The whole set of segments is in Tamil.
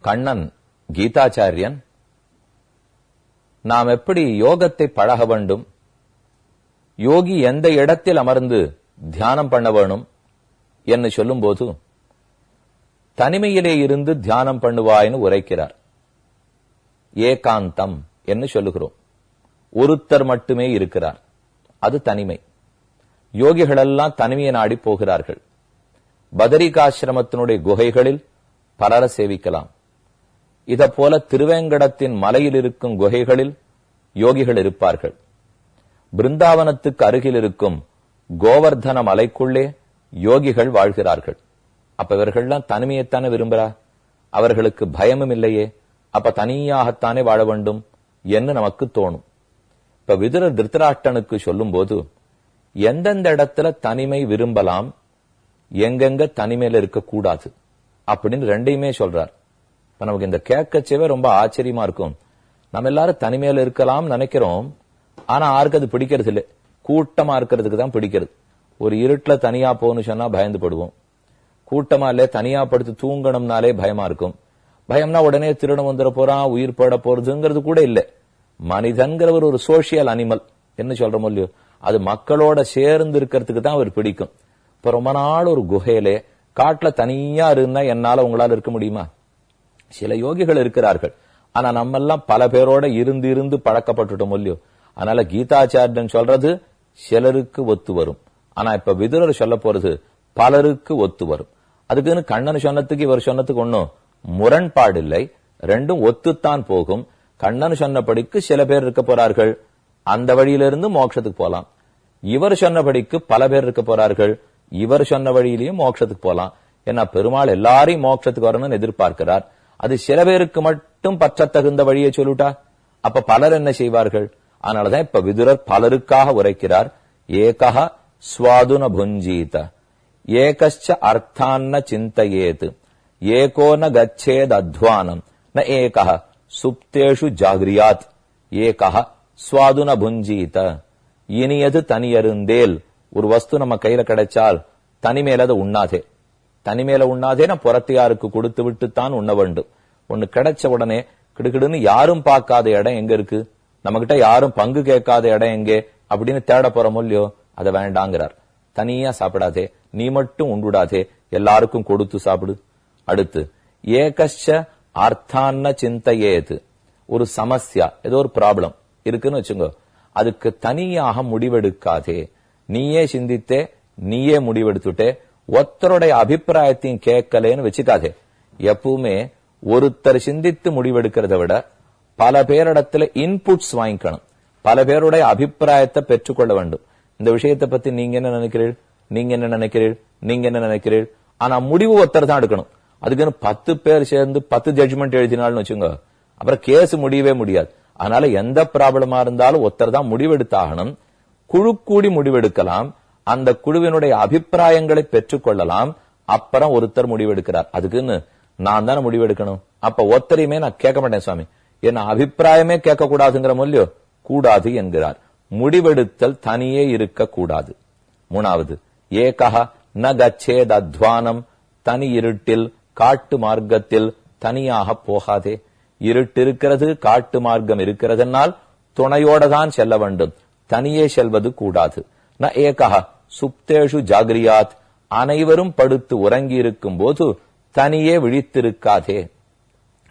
கண்ணன் கீதாச்சாரியன் நாம் எப்படி யோகத்தை பழக வேண்டும்? யோகி எந்த இடத்தில் அமர்ந்து தியானம் பண்ண வேணும் என்று சொல்லும்போது தனிமையிலே இருந்து தியானம் பண்ணுவாய்னு உரைக்கிறார். ஏகாந்தம் என்று சொல்லுகிறோம். ஒருத்தர் மட்டுமே இருக்கிறார். அது தனிமை. யோகிகளெல்லாம் தனிமையை நாடி போகிறார்கள். பதரிகாசிரமத்தினுடைய குகைகளில் பலர சேவிக்கலாம். இத போல திருவேங்கடத்தின் மலையில் இருக்கும் குகைகளில் யோகிகள் இருப்பார்கள். பிருந்தாவனத்துக்கு அருகில் இருக்கும் கோவர்தன மலைக்குள்ளே யோகிகள் வாழ்கிறார்கள். அப்ப இவர்கள்லாம் தனிமையைத்தானே விரும்புறா? அவர்களுக்கு பயமும் இல்லையே. அப்ப தனியாகத்தானே வாழ வேண்டும் என்று நமக்கு தோணும். இப்ப விதுர திருத்தராட்டனுக்கு சொல்லும் போது எந்தெந்த இடத்துல தனிமை விரும்பலாம் எங்கெங்க தனிமையில இருக்கக்கூடாது அப்படின்னு ரெண்டையுமே சொல்றார். இப்ப நமக்கு இந்த கேட்கச்சவே ரொம்ப ஆச்சரியமா இருக்கும். நம்ம எல்லாரும் தனிமையில இருக்கலாம் நினைக்கிறோம். ஆனா யாருக்கு அது பிடிக்கிறது இல்லை. கூட்டமா இருக்கிறதுக்கு தான் பிடிக்கிறது. ஒரு இருட்டுல தனியா போகணும் சொன்னா பயந்து படுவோம். கூட்டமா இல்ல தனியா படுத்து தூங்கணும்னாலே பயமா இருக்கும். பயம்னா உடனே திருடம் வந்துட போறான் உயிர் போட போறதுங்கிறது கூட இல்லை. மனிதன்கிறவர் ஒரு சோசியல் அனிமல் என்ன சொல்றோமோ இல்லையோ. அது மக்களோட சேர்ந்து இருக்கிறதுக்கு தான் அவர் பிடிக்கும். இப்ப ரொம்ப நாள் ஒரு குகையிலே காட்டுல தனியா இருந்தா என்னால உங்களால இருக்க முடியுமா? சில யோகிகள் இருக்கிறார்கள். ஆனா நம்ம எல்லாம் பல பேரோட இருந்து இருந்து பழக்கப்பட்டுட்டோம் இல்லையோ? அதனால கீதாச்சாரியன் சொல்றது சிலருக்கு ஒத்து வரும். ஆனா இப்ப விதுரர் சொல்ல போறது பலருக்கு ஒத்து வரும். அதுக்குன்னு கண்ணன் சொன்னதுக்கு இவர் சொன்னதுக்கு ஒன்னும் முரண்பாடு இல்லை ரெண்டும் ஒத்துத்தான் போகும். கண்ணன் சொன்னபடிக்கு சில பேர் இருக்க போறார்கள். அந்த வழியிலிருந்து மோட்சத்துக்கு போலாம். இவர் சொன்னபடிக்கு பல பேர் இருக்க போறார்கள். இவர் சொன்ன வழியிலையும் மோட்சத்துக்கு போலாம். ஏன்னா பெருமாள் எல்லாரையும் மோட்சத்துக்கு வரணும்னு எதிர்பார்க்கிறார். அது சில பேருக்கு மட்டும் பற்றத்தகுந்த வழியை சொல்லுட்டா அப்ப பலர் என்ன செய்வார்கள்? அதனாலதான் இப்ப விதுரர் பலருக்காக உரைக்கிறார். ஏகா ஸ்வாதுன புஞ்சீத. ஏகச்ச அர்த்தான்ன சிந்தையேது. ஏகோ ந கச்சேத் அத்வானம். ந ஏகா சுப்தேஷு ஜாகிரியாத். ஏகா சுவாதுன புஞ்சீத. இனியது தனியருந்தேல். ஒரு வஸ்து நம்ம கையில கிடைச்சால் தனிமேல அதை உண்ணாதே. தனிமேல உண்ணாதே நான் புறத்தியாருக்கு கொடுத்து விட்டு தான் உண்ண வேண்டும். ஒண்ணு கிடைச்ச உடனே கிடுக்கிடுன்னு யாரும் பார்க்காத இடம் எங்க இருக்கு? நம்ம கிட்ட யாரும் பங்கு கேட்காத இடம் எங்கே? அப்படின்னு தேட போறோமோ இல்லையோ அதை வேண்டாங்கிறார். தனியா சாப்பிடாதே நீ மட்டும் உண்டுடாதே எல்லாருக்கும் கொடுத்து சாப்பிடு. அடுத்து ஏகச்ச அர்த்தான்ன சிந்தையேது. ஒரு சமஸ்யா ஏதோ ஒரு ப்ராப்ளம் இருக்குன்னு வச்சுங்க. அதுக்கு தனியாக முடிவெடுக்காதே. நீயே சிந்தித்தே நீயே முடிவெடுத்துட்டே ஒருத்தருடைய அபிப்பிராயத்தையும் கேட்கலன்னு வச்சுக்காதே. எப்பவுமே ஒருத்தர் சிந்தித்து முடிவெடுக்கிறத விட பல பேரிடத்துல இன்புட்ஸ் வாங்கிக்கணும். பல பேருடைய அபிப்பிராயத்தை பெற்றுக்கொள்ள வேண்டும். இந்த விஷயத்தை பத்தி நீங்க என்ன நினைக்கிறீர்கள்? நீங்க என்ன நினைக்கிறீர்கள்? நீங்க என்ன நினைக்கிறீர்கள்? ஆனா முடிவு ஒருத்தர் தான் எடுக்கணும். அதுக்குன்னு பத்து பேர் சேர்ந்து பத்து ஜட்ஜ்மெண்ட் எழுதினாலும் வச்சுங்க. அப்புறம் கேஸ் முடியவே முடியாது. அதனால எந்த ப்ராப்ளமா இருந்தாலும் ஒருத்தர் தான் முடிவெடுத்தாகணும். குழு கூடி முடிவெடுக்கலாம். அந்த குழுவினுடைய அபிப்பிராயங்களை பெற்றுக்கொள்ளலாம். அப்புறம் ஒருத்தர் முடிவெடுக்கிறார். அதுக்குன்னு நான் தானே முடிவெடுக்கணும்? அப்ப ஒத்தரையுமே நான் கேட்க மாட்டேன் சுவாமி. என்ன அபிப்பிராயமே கேட்க கூடாதுங்கிற மொழியோ கூடாது என்கிறார். முடிவெடுத்தல் தனியே இருக்க கூடாது மூணாவது ஏகா ந கச்சேத் அத்வானம் தனி இருட்டில் காட்டு மார்க்கத்தில் தனியாக போகாதே. இருட்டு இருக்கிறது காட்டு மார்க்கம் இருக்கிறதுனால் துணையோட தான் செல்ல வேண்டும். தனியே செல்வது கூடாது. ந ஏகா சுப்தேஷு ஜாகிரியாத். அனைவரும் படுத்து உறங்கி இருக்கும் போது தனியே விழித்திருக்காதே.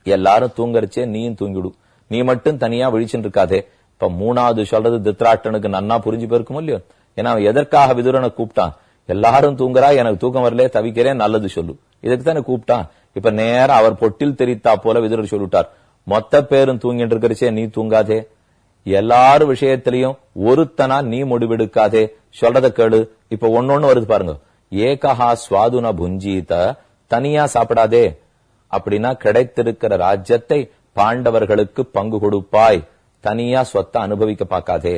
எல்லாரும் தூங்கறச்சே நீயும் தூங்கிடு நீ மட்டும் தனியா விழிச்சுட்டு இருக்காதே இப்ப மூணாவது சொல்றது தித்ராட்டனுக்கு நன்னா புரிஞ்சு போயிருக்கும் இல்லையோ? ஏன்னா எதற்காக விதுரனை கூப்பிட்டான்? எல்லாரும் தூங்குறா எனக்கு தூக்கம் வரலே தவிக்கிறேன் நல்லது சொல்லு. இதுக்கு தானே கூப்பிட்டான். இப்ப நேரா அவர் பொட்டில் தெரித்தா போல விதுரர் சொல்லிட்டார். மொத்த பேரும் தூங்கிட்டு இருக்கிறச்சே நீ தூங்காதே. எல்லாரும் விஷயத்திலையும் ஒருத்தனா நீ முடிவெடுக்காதே. சொல்றத கேளு. இப்ப ஒன்னொன்னு வருது பாருங்க. ஏகஹா சுவாதுன புஞ்சீத தனியா சாப்பிடாதே. அப்படின்னா கிடைத்திருக்கிற ராஜ்யத்தை பாண்டவர்களுக்கு பங்கு கொடுப்பாய். தனியா சொத்தை அனுபவிக்க பார்க்காதே.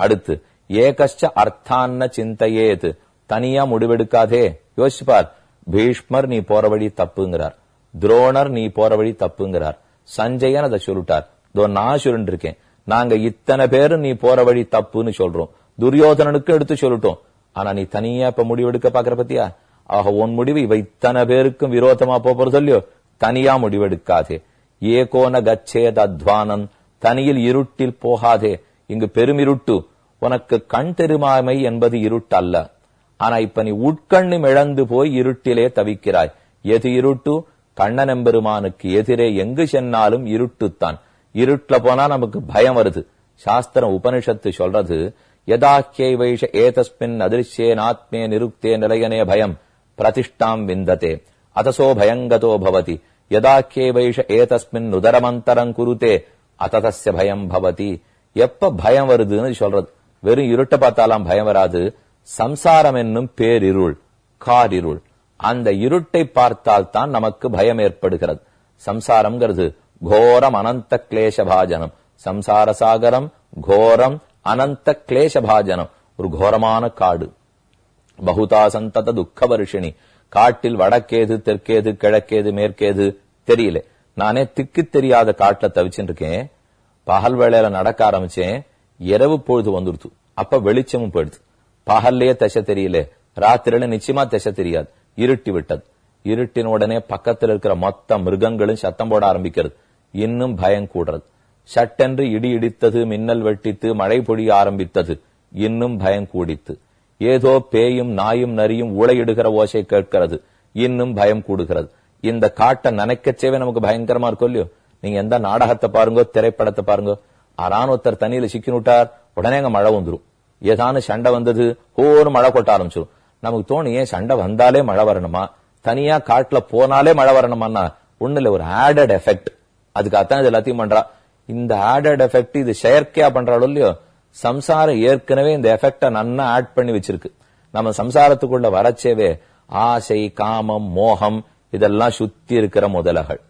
அடுத்து ஏகஷ்ட அர்த்தான்ன சிந்தையேது. தனியா முடிவெடுக்காதே. யோசிப்பார் பீஷ்மர் நீ போற வழி தப்புங்கிறார். துரோணர் நீ போற வழி தப்புங்கிறார். சஞ்சயன் அதை சொல்லிட்டார். இதோ நான் சொல்லிட்டு இருக்கேன் நாங்க இத்தனை பேரும் நீ போற வழி தப்புன்னு சொல்றோம். துரியோதனனுக்கு எடுத்து சொல்லிட்டோம். ஆனா நீ தனியா இப்ப முடிவெடுக்க பாக்குற பத்தியா? ஆக உன் முடிவு இவ இத்தனை பேருக்கும் விரோதமா போறது இல்லையோ தனியா முடிவெடுக்காதே ஏகோன கச்சேத அத்வானன் தனியில் இருட்டில் போகாதே. இங்கு பெருமிருட்டு உனக்கு கண் தெருமாமை என்பது இருட்டு அல்ல ஆனா இப்ப நீ உட்கண்ணும் இழந்து போய் இருட்டிலே தவிக்கிறாய். எது இருட்டு? கண்ணன் எம்பெருமானுக்கு எதிரே எங்கு சென்னாலும் இருட்டுத்தான். இருட்டுல போனா நமக்கு பயம் வருது. சாஸ்திரம் உபனிஷத்து சொல்றது யதாக்கியை வைஷ ஏதஸ்மின் அதிருஷ்யேனாத்மே நிருக்தே நிலையனே பயம் பிரதிஷ்டாம் விந்ததே அதசோ பயங்கதோ பவதி யதாக்கியை வைஷ ஏதஸ்மின் உதரமந்தரம் குருதே அததஸ்ய பயம் பவதி. எப்ப பயம் வருதுன்னு சொல்றது. வெறும் இருட்ட பார்த்தாலாம் பயம் வராது. சம்சாரம் என்னும் பேரிருள் காரிருள் அந்த இருட்டை பார்த்தால் தான் நமக்கு பயம் ஏற்படுகிறது. சம்சாரம்ங்கிறது கோரம் அனந்த கிளேசபாஜனம் சம்சார சாகரம் கோரம் அனந்த கிளேசபாஜனம் ஒரு கோரமான காடு பகுதா சந்தத துக்க வருஷினி காட்டில் வடக்கேது தெற்கேது கிழக்கேது மேற்கேது தெரியல நானே திக்கு தெரியாத காட்டுல தவிச்சுட்டு இருக்கேன் பகல் வேளையில நடக்க ஆரம்பிச்சேன் இரவு பொழுது வந்துடுத்து அப்ப வெளிச்சமும் போயிடுது பகல்லையே தசை தெரியல ராத்திரில நிச்சயமா தசை தெரியாது இருட்டி விட்டது இருட்டின உடனே பக்கத்துல இருக்கிற மொத்த மிருகங்களும் சத்தம் போட ஆரம்பிக்கிறது இன்னும் பயம் கூடுறது. சட்டென்று இடி இடித்தது மின்னல் வெட்டித்து மழை பொழிய ஆரம்பித்தது இன்னும் பயம் கூடித்து. ஏதோ பேயும் நாயும் நரியும் ஊழையிடுகிற ஓசை கேட்கிறது இன்னும் பயம் கூடுகிறது. இந்த காட்டை நினைக்கச்சேவே நமக்கு பயங்கரமா இருக்கும் இல்லையோ? நீங்க எந்த நாடகத்தை பாருங்க திரைப்படத்தை பாருங்க ஆறான ஒருத்தர் தண்ணியில சிக்கினுட்டார் உடனே அங்க மழை வந்துரும். ஏதானு சண்டை வந்தது ஓன்னு மழை கொட்ட ஆரம்பிச்சிடும் நமக்கு தோணு ஏன் சண்டை வந்தாலே மழை வரணுமா? தனியா காட்டுல போனாலே மழை வரணுமான்னா ஒண்ணு இல்ல ஒரு ஆடட் எஃபெக்ட் அதுக்காகத்தான் இது எல்லாத்தையும் பண்றா. இந்த ஆடட் எஃபெக்ட் இது செயற்கையா பண்றாளோ இல்லையோ சம்சாரம் ஏற்கனவே இந்த எஃபெக்ட நன்னா ஆட் பண்ணி வச்சிருக்கு. நம்ம சம்சாரத்துக்குள்ள வரச்சேவே ஆசை காமம் மோகம் இதெல்லாம் சுத்தி இருக்கிற முதலகள்.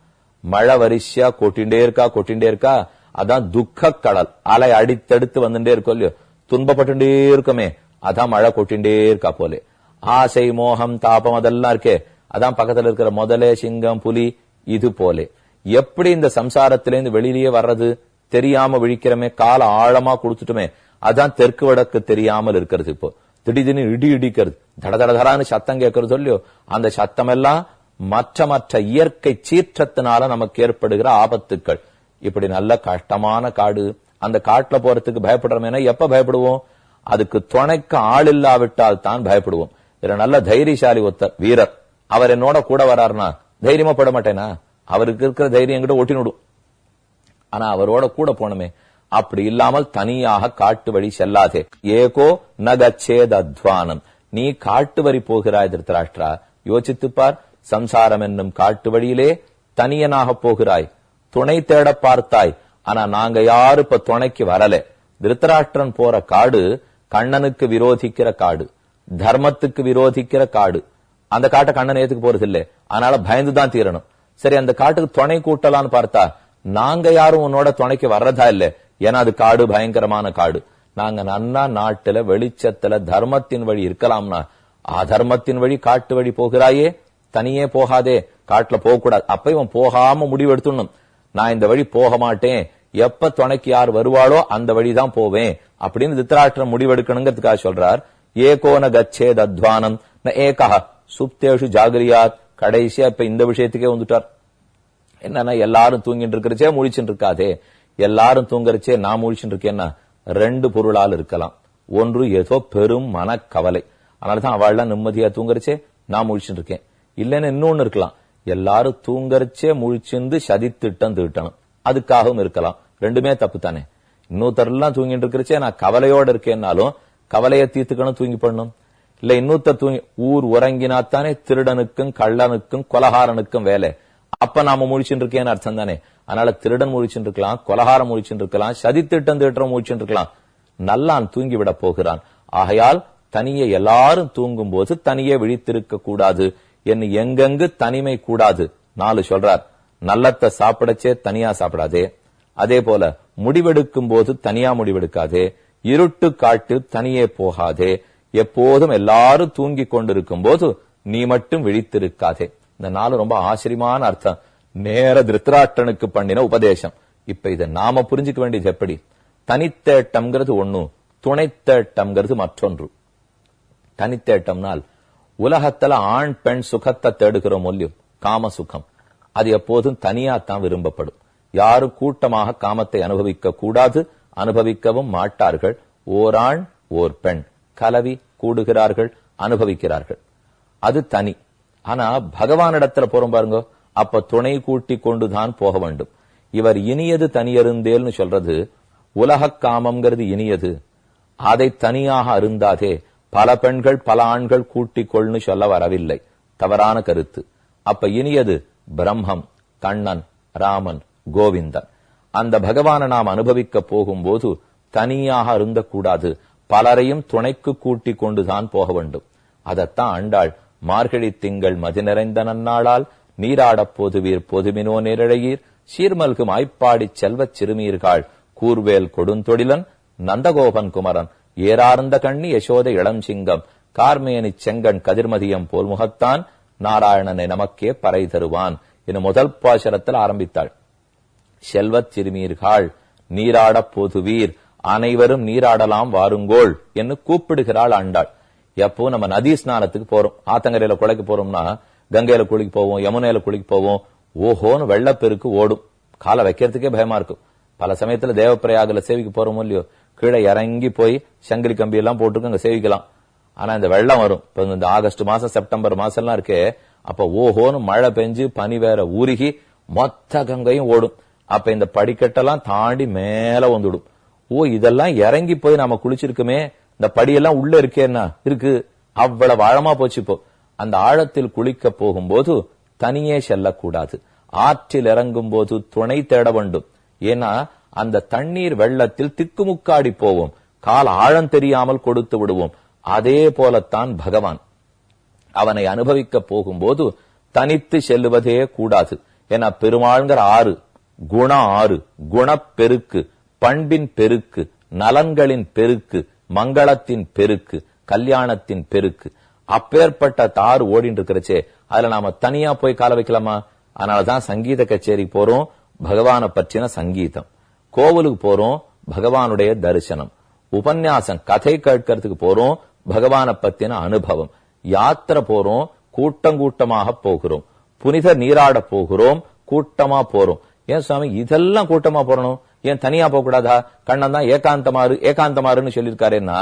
மழை வரிசையா கொட்டிண்டே இருக்கா கொட்டிண்டே இருக்கா? அதான் துக்க கடல். அலை அடித்தடுத்து வந்துட்டே இருக்கும் இல்லையோ துன்பப்பட்டுட்டே இருக்குமே. அதான் மழை கொட்டிண்டே இருக்கா போலே. ஆசை மோகம் தாபம் அதெல்லாம் இருக்கே. அதான் பக்கத்துல இருக்கிற முதலே சிங்கம் புலி இது போலே. எப்படி இந்த சம்சாரத்திலேருந்து வெளியிலேயே வர்றது? தெரியாம விழிக்கிறமே கால ஆழமா கொடுத்துட்டுமே அதான் தெற்கு வடக்கு தெரியாமல் இருக்கிறது இப்போ. திடீர்னு இடி இடிக்கிறது. தட தடதடான்னு சத்தம் கேட்கறது இல்லையோ அந்த சத்தம் எல்லாம் மற்ற மற்ற இயற்கை சீற்றத்தினால நமக்கு ஏற்படுகிற ஆபத்துக்கள். இப்படி நல்ல கஷ்டமான காடு. அந்த காட்டுல போறதுக்கு பயப்படுறோமேனா எப்ப பயப்படுவோம்? அதுக்கு துணைக்கு ஆள் இல்லாவிட்டால் தான் பயப்படுவோம். இதுல நல்ல தைரியசாலி ஒத்த வீரர். அவர் என்னோட கூட வராருனா தைரியமா பட மாட்டேனா? அவருக்கு இருக்கிற தைரியம் என்கிட்ட ஓட்டினுடும் ஆனா அவரோட கூட போனமே அப்படி இல்லாமல் தனியாக காட்டு வழி செல்லாதே. ஏகோ நகச்சேத் அத்வானம் நீ காட்டு வரி போகிறாய் திருத்தராஷ்டிரா. யோசித்துப்பார் சம்சாரம் என்னும் காட்டு வழியிலே தனியனாக போகிறாய். துணை தேட பார்த்தாய். ஆனா நாங்க யாரு இப்ப துணைக்கு வரல. திருத்தராஷ்டிரன் போற காடு கண்ணனுக்கு விரோதிக்கிற காடு தர்மத்துக்கு விரோதிக்கிற காடு. அந்த காட்டை கண்ணன் ஏத்துக்கு போறது இல்லை அதனால பயந்துதான் தீரணும். சரி அந்த காட்டுக்கு துணை கூட்டலான்னு பார்த்தா நாங்க யாரும் உன்னோட துணைக்கு வர்றதா இல்ல. ஏன்னா அது காடு பயங்கரமான காடு. நாங்க நன்னா நாட்டுல வெளிச்சத்துல தர்மத்தின் வழி இருக்கலாம்னா அதர்மத்தின் வழி காட்டு வழி போகிறாயே? தனியே போகாதே. காட்டுல போக கூடாது அப்ப இவன் போகாம முடிவெடுத்துடணும். நான் இந்த வழி போக மாட்டேன். எப்ப துணைக்கு யார் வருவாளோ அந்த வழிதான் போவேன். அப்படின்னு திருத்தராஷ்டிரம் முடிவெடுக்கணுங்கிறதுக்காக சொல்றார். ஏகோன கச்சே தத்வானம் ந ஏகா சுப்தேஷு ஜாகிரியாத். கடைசியா இப்ப இந்த விஷயத்துக்கே வந்துட்டார். என்னன்னா எல்லாரும் தூங்கிட்டு இருக்கிறச்சே முழிச்சுட்டு இருக்காதே எல்லாரும் தூங்குறச்சே நான் முழிச்சுட்டு இருக்கேன்னா ரெண்டு பொருளால் இருக்கலாம். ஒன்று ஏதோ பெரும் மனக்கவலை. அதனாலதான் அவள்லாம் நிம்மதியா தூங்குறச்சே நான் முழிச்சுட்டு இருக்கேன் இல்லைன்னு இன்னொன்னு இருக்கலாம். எல்லாரும் தூங்கறச்சே முழிச்சிருந்து சதி திட்டம் திட்டணும் அதுக்காகவும் இருக்கலாம். ரெண்டுமே தப்பு தானே இன்னொருத்தர்லாம் தூங்கிட்டு இருக்கிறச்சே நான் கவலையோட இருக்கேன்னாலும் கவலையை தீர்த்துக்கணும் தூங்கி பண்ணணும் இல்ல இன்னொருத்தர் தூங்கி ஊர் உறங்கினாத்தானே திருடனுக்கும் கள்ளனுக்கும் கொலகாரனுக்கும் வேலை. அப்ப நாம முழிச்சுட்டு இருக்கேன்னு அர்த்தம் தானே அதனால திருடன் முழிச்சுட்டு இருக்கலாம் கொலகாரம் முழிச்சுட்டு இருக்கலாம் சதி திட்டம் திட்டம் முழிச்சுட்டு இருக்கலாம் நல்லான் தூங்கி விட போகிறான். ஆகையால் தனியே எல்லாரும் தூங்கும் போது தனியே விழித்திருக்க கூடாது. என்ன எங்கெங்கு தனிமை கூடாது. நாலு சொல்றார். நல்லத்தை சாப்பிடச்சே தனியா சாப்பிடாதே. அதே போல முடிவெடுக்கும் போது தனியா முடிவெடுக்காதே. இருட்டு காட்டு தனியே போகாதே. எப்போதும் எல்லாரும் தூங்கி கொண்டிருக்கும் போது நீ மட்டும் விழித்திருக்காதே. இந்த நாள் ரொம்ப ஆச்சரியமான அர்த்தம். நேர திருத்தராட்டனுக்கு பண்ணின உபதேசம். இப்ப இதை நாம புரிஞ்சுக்க வேண்டியது எப்படி? தனித்தேட்டம்ங்கிறது ஒண்ணு துணைத்தேட்டம்ங்கிறது மற்றொன்று. தனித்தேட்டம்னால் உலகத்துல ஆண் பெண் சுகத்தை தேடுகிறோம் மொழி காம சுகம். அது எப்போதும் தனியா தான் விரும்பப்படும். யாரும் கூட்டமாக காமத்தை அனுபவிக்க கூடாது அனுபவிக்கவும் மாட்டார்கள். ஓராண் ஓர் பெண். கலவி கூடுகிறார்கள் அனுபவிக்கிறார்கள். அது தனி. ஆனா பகவானிடத்துல போறோம் பாருங்க அப்ப துணை கூட்டி கொண்டுதான் போக வேண்டும். இவர் இனியது தனியருந்தேல்னு சொல்றது உலக காமம்ங்கிறது இனியது. அதை தனியாக அருந்தாதே பல பெண்கள் பல ஆண்கள் கூட்டிக்கொள்னு சொல்ல வரவில்லை. தவறான கருத்து. அப்ப இனியது பிரம்மம் கண்ணன் ராமன் கோவிந்தன். அந்த பகவானை நாம் அனுபவிக்க போகும்போது தனியாக அருந்தக்கூடாது. பலரையும் துணைக்கு கூட்டிக் கொண்டுதான் போக வேண்டும். அதத்தான் ஆண்டாள் மார்கழி திங்கள் மதி நிறைந்த நன்னாளால் நீராடப் போதுவீர் பொதுமினோ நேரழையீர் சீர்மல்கும் ஆய்ப்பாடிச் செல்வச் சிறுமீர்காள் கூர்வேல் கொடுந்தொடிலன் நந்தகோபன் குமரன் ஏறார்ந்த கண்ணி யசோத இளஞ்சிங்கம் கார்மேனிச் செங்கன் கதிர்மதியம் போல் முகத்தான் நாராயணனை நமக்கே பறை தருவான் என முதல் பாசரத்தில் ஆரம்பித்தாள். செல்வச் சிறுமீர்கள் நீராடப் போதுவீர் அனைவரும் நீராடலாம் வாருங்கோள் என்று கூப்பிடுகிறாள் ஆண்டாள். எப்போ நம்ம நதி ஸ்நானத்துக்கு போறோம். ஆத்தங்கரையில குளிக்க போறோம்னா கங்கையில குளிக்க போவோம் யமுனையில குளிக்க போவோம். ஓஹோன்னு வெள்ளப்பெருக்கு ஓடும். காலை வைக்கிறதுக்கே பயமா இருக்கும். பல சமயத்துல தேவப்பிரயாகல சேவிக்க போறோமோ இல்லையோ கீழே இறங்கி போய் சங்கிலி கம்பி எல்லாம் போட்டுருக்கு அங்க சேவிக்கலாம். ஆனா இந்த வெள்ளம் வரும். இப்ப இந்த ஆகஸ்ட் மாசம் செப்டம்பர் மாசம் எல்லாம் இருக்கே. அப்ப ஓஹோன்னு மழை பெஞ்சு பனி வேற உருகி மொத்த கங்கையும் ஓடும். அப்ப இந்த படிக்கட்டெல்லாம் தாண்டி மேல வந்துடும். ஓ இதெல்லாம் இறங்கி போய் நாம குளிச்சிருக்குமே இந்த படியெல்லாம் உள்ள இருக்கேன்னா இருக்கு. அவ்வளவு ஆழமா போச்சு இப்போ. அந்த ஆழத்தில் குளிக்க போகும்போது தனியே செல்லக்கூடாது. ஆற்றில் இறங்கும் போது துணை தேட வேண்டும். ஏன்னா அந்த தண்ணீர் வெள்ளத்தில் திக்குமுக்காடி போவோம். கால் ஆழம் தெரியாமல் கொடுத்து விடுவோம். அதே போலத்தான் பகவான். அவனை அனுபவிக்க போகும்போது தனித்து செல்லுவதே கூடாது. ஏன்னா பெருமாள்ங்கிற ஆறு குண ஆறு குணப்பெருக்கு பண்பின் பெருக்கு நலன்களின் பெருக்கு மங்களத்தின் பெருக்கு கல்யாணத்தின் பெருக்கு. அப்பேற்பட்ட தாறு ஓடிட்டு இருக்கிறச்சே அதுல நாம தனியா போய் கால வைக்கலாமா? அதனாலதான் சங்கீத கச்சேரி போறோம் பகவான பற்றின சங்கீதம். கோவிலுக்கு போறோம் பகவானுடைய தரிசனம். உபன்யாசம் கதை கேட்கறதுக்கு போறோம் பகவான பத்தின அனுபவம். யாத்திரை போறோம் கூட்டம் கூட்டமாக போகிறோம். புனித நீராட போகிறோம் கூட்டமா போறோம். ஏன் சுவாமி இதெல்லாம் கூட்டமா போறணும்? ஏன் தனியா போக கூடாதா கண்ணன் தான் ஏகாந்தமாறு ஏகாந்தமாறுன்னு சொல்லியிருக்காருன்னா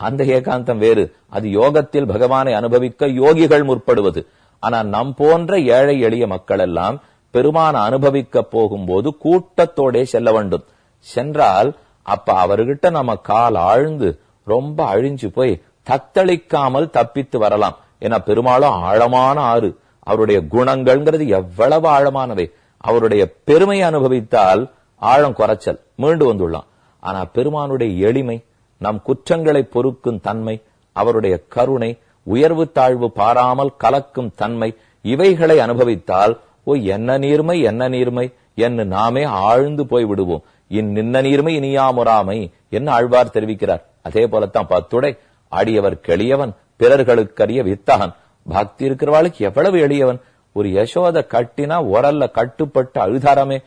அந்த ஏகாந்தம் வேறு. அது யோகத்தில் பகவானை அனுபவிக்க யோகிகள் முற்படுவது. ஆனா நம் போன்ற ஏழை எளிய மக்கள் எல்லாம் பெருமான அனுபவிக்க போகும்போது கூட்டத்தோடே செல்ல வேண்டும். சென்றால் அப்ப அவர்கிட்ட நம்ம கால் ஆழ்ந்து ரொம்ப அழிஞ்சு போய் தத்தளிக்காமல் தப்பித்து வரலாம். ஏன்னா பெருமாளும் ஆழமான ஆறு. அவருடைய குணங்கள்ங்கிறது எவ்வளவு ஆழமானவை அவருடைய பெருமையை அனுபவித்தால் ஆழம் குறைச்சல் மீண்டு வந்துள்ளான். ஆனா பெருமானுடைய எளிமை நம் குற்றங்களை பொறுக்கும் தன்மை அவருடைய கருணை உயர்வு தாழ்வு பாராமல் கலக்கும் தன்மை இவைகளை அனுபவித்தால் ஓ என்ன நீர்மை என்ன நீர்மை என்று நாமே ஆழ்ந்து போய் விடுவோம். இன் நின்ன நீர்மை இனியாமுறாமை என்ன ஆழ்வார் தெரிவிக்கிறார். அதே போலத்தான் பத்துடை அடியவர் கெளியவன் பிறர்களுக்கரிய வித்தகன். பக்தி இருக்கிறவாளுக்கு எவ்வளவு எளியவன். ஒரு யசோத கட்டினா உரல்ல கட்டுப்பட்டு அழுதாரமே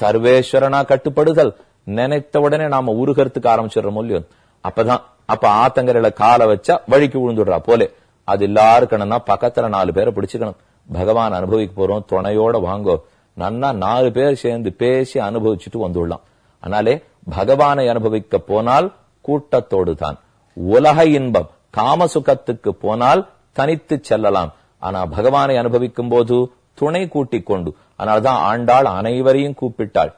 சர்வேஸ்வரனா கட்டுப்படுதல். நினைத்த உடனே நாம உருகிறதுக்கு ஆரம்பிச்சிடறோம் இல்லையோ அப்பதான் அப்ப ஆத்தங்கரையில காலை வச்சா வழிக்கு விழுந்துடுறா போலே. அது எல்லாருக்கணும்னா பக்கத்துல நாலு பேரை பிடிச்சுக்கணும். பகவான் அனுபவிக்க போறோம் துணையோட வாங்கோ. நன்னா நாலு பேர் சேர்ந்து பேசி அனுபவிச்சுட்டு வந்துடலாம். ஆனாலே பகவானை அனுபவிக்க போனால் கூட்டத்தோடு தான். உலக இன்பம் காம சுகத்துக்கு போனால் தனித்து செல்லலாம். ஆனா பகவானை அனுபவிக்கும் போது துணை கூட்டிக் கொண்டு அதனால்தான் ஆண்டாள் அனைவரையும் கூப்பிட்டாள்.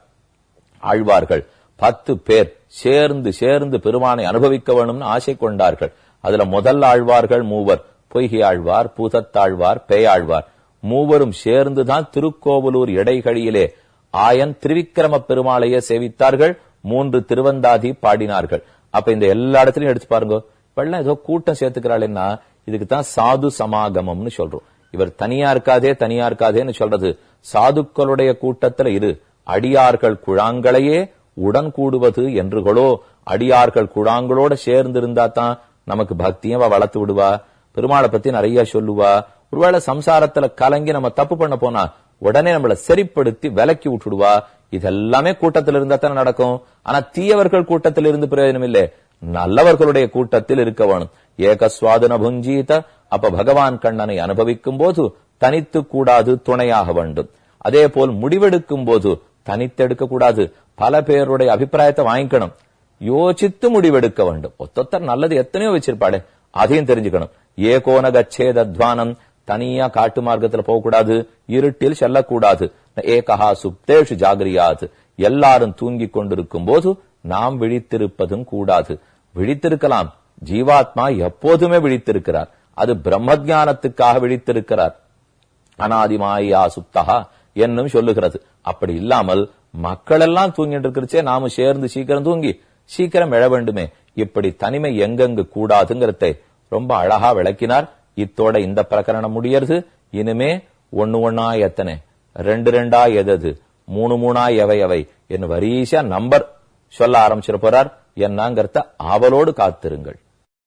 ஆழ்வார்கள். பத்து பேர் சேர்ந்து சேர்ந்து பெருமானை அனுபவிக்க வேணும்னு ஆசை கொண்டார்கள். அதுல முதல் ஆழ்வார்கள் மூவர் பொய்கை ஆழ்வார் பூதத்தாழ்வார் பேயாழ்வார் மூவரும் சேர்ந்துதான் திருக்கோவலூர் இடைகளிலே ஆயன் திருவிக்கிரம பெருமாளையே சேவித்தார்கள் மூன்று திருவந்தாதி பாடினார்கள். அப்ப இந்த எல்லா இடத்துலயும் எடுத்து பாருங்க. இப்பெல்லாம் ஏதோ கூட்டம் சேர்த்துக்கிறாள்னா இதுக்கு தான் சாது சமாகமம்னு சொல்றோம். இவர் தனியா இருக்காதே தனியா இருக்காதேன்னு சொல்றது. சாதுக்களுடைய கூட்டத்துல இரு. அடியார்கள் குழாங்களையே உடன் கூடுவது என்றுகளோ அடியார்கள் குழாங்களோட சேர்ந்து இருந்தா தான் நமக்கு பக்தியும் அவ வளர்த்து விடுவா. பெருமாளை பத்தி நிறைய சொல்லுவா. ஒருவேளை சம்சாரத்துல கலங்கி நம்ம தப்பு பண்ண போனா உடனே நம்மள சரிப்படுத்தி விலக்கி விட்டுடுவா. இதெல்லாமே கூட்டத்தில் இருந்தா தானே நடக்கும். ஆனா தீயவர்கள் கூட்டத்தில் இருந்து பிரயோஜனம் இல்லை. நல்லவர்களுடைய கூட்டத்தில் இருக்க வேணும். ஏகஸ்வாதன புஞ்சீத அப்ப பகவான் கண்ணனை அனுபவிக்கும் போது தனித்து கூடாது துணையாக வேண்டும். அதே போல் முடிவெடுக்கும் போது தனித்தெடுக்க கூடாது பல பேருடைய அபிப்பிராயத்தை வாங்கிக்கணும். யோசித்து முடிவெடுக்க வேண்டும். ஒத்தொத்தர் நல்லது எத்தனையோ வச்சிருப்பாடே அதையும் தெரிஞ்சுக்கணும். ஏகோன கச்சேதத்வானம் தனியா காட்டு மார்க்கத்துல போகக்கூடாது இருட்டில் செல்லக்கூடாது. ஏகஹா சுப்தேஷு ஜாகிரியாது. எல்லாரும் தூங்கிக் கொண்டிருக்கும் போது நாம் விழித்திருப்பதும் கூடாது. விழித்திருக்கலாம். ஜீவாத்மா எப்போதுமே விழித்திருக்கிறார். அது பிரம்மஜானத்துக்காக விழித்திருக்கிறார். அனாதிமாயா சுப்தகா என்னும் சொல்லுகிறது. அப்படி இல்லாமல் மக்கள் எல்லாம் தூங்கிட்டு இருக்கிறச்சே நாம சேர்ந்து சீக்கிரம் தூங்கி சீக்கிரம் எழ வேண்டுமே. இப்படி தனிமை எங்கெங்கு கூடாதுங்கிறதை ரொம்ப அழகா விளக்கினார். இத்தோட இந்த பிரகரணம் முடியறது. இனிமே ஒண்ணு ஒன்னா எத்தனை? ரெண்டு ரெண்டா எதது? மூணு மூணா எவை எவை? என் வரிசா நம்பர் சொல்ல ஆரம்பிச்சிருப்பார் என்னங்கிறத ஆவலோடு காத்திருங்கள்.